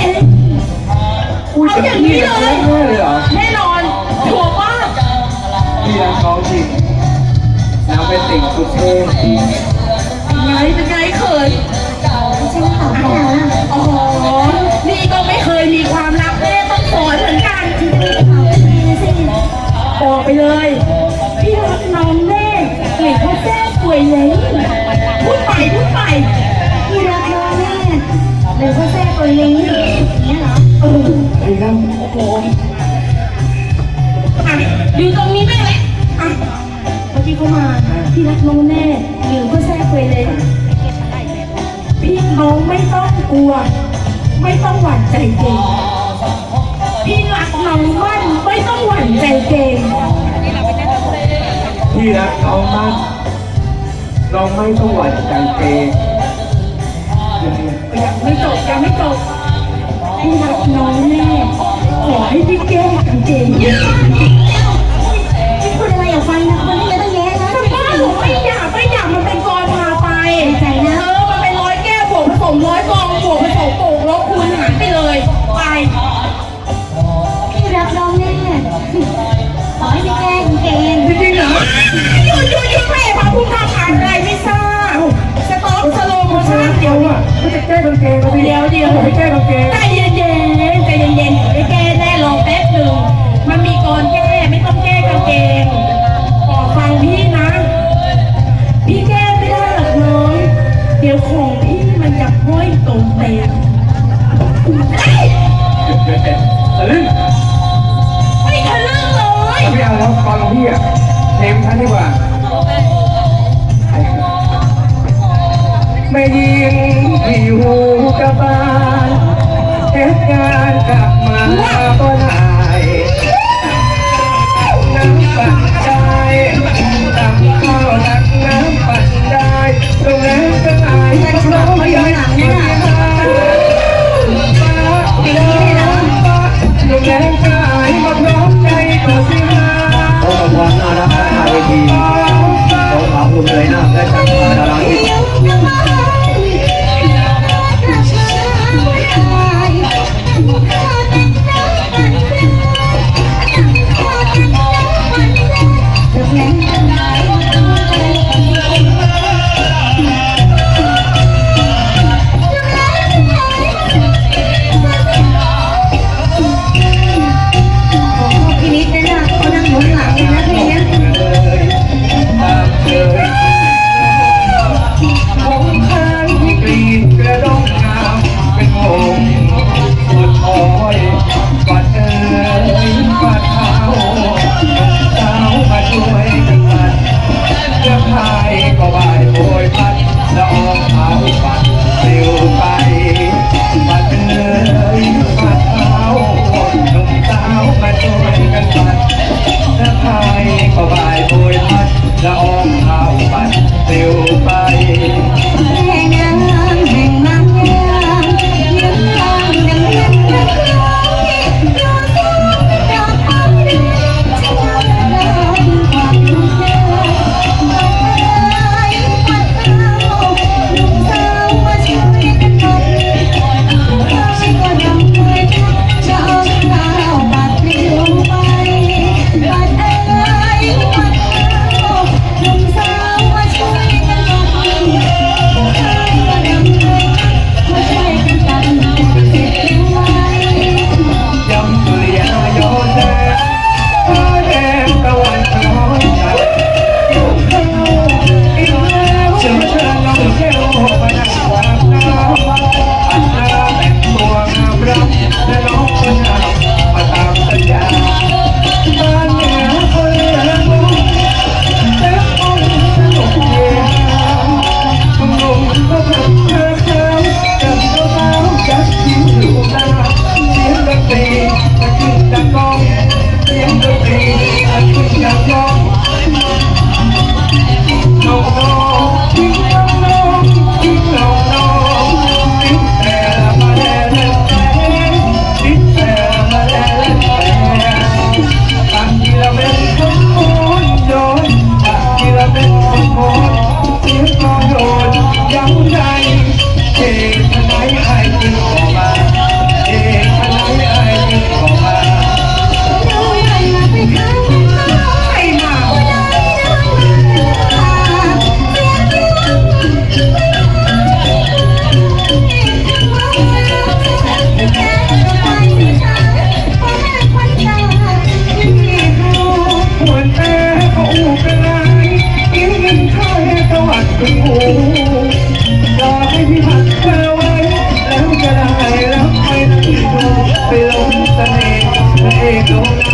เฮ้ยอุ้ยเอาอย่างนี้เลยงแน่เลยเหรอแน่นอนชัวร์ป้าพี่รักน้องจริงแล้วเป็นติ่งสุดเท่ไงเป็นไงเขินฉันขอไม่เอาละอ๋อ นี่ก็ไม่เคยมีความรักแม่ต้องสอนเหมือนกันขอเป็นแม่สิบอกไปเลย พี่รักน้องแน่เก่งเขาแจ้งป่วยเลย ครับโอ้โหอะยืนตรงนี้แม่งเลยอะเมื่อกี้เขามาพี่รักน้องแน่หรือว่าแซ่ป่วยเลย พี่น้องไม่ต้องกลัว ไม่ต้องหวั่นใจเกรงพี่รักน้องมั่นไม่ต้องหวั่นใจเกรงพี่รักน้องมากน้องไม่ต้องหวั่นใจเกย์ยังไม่จบยังไม่จบพี่รักน้องแน่ กางเกงเดี๋ยวเดี๋ยวไม่แก้กางเกงใจเย็นๆใจเย็นๆไอ้แก้แน่รอแป๊บหนึ่งมันมีกรแก้ไม่ต้องแก้กางเกงขอฟังพี่นะ พี่แก้ไม่ได้หรอกน้องเดี๋ยวของพี่มันจะห้อยตรงเตงเอ้ยทะลึงไม่ทะลึ่งเลยไม่เอาแล้วตอนของพี่อะเทมท่านดีกว่า แม่ยิงที่อยู่กับบ้านเทศกาลกลับมาก็หนา Thank you.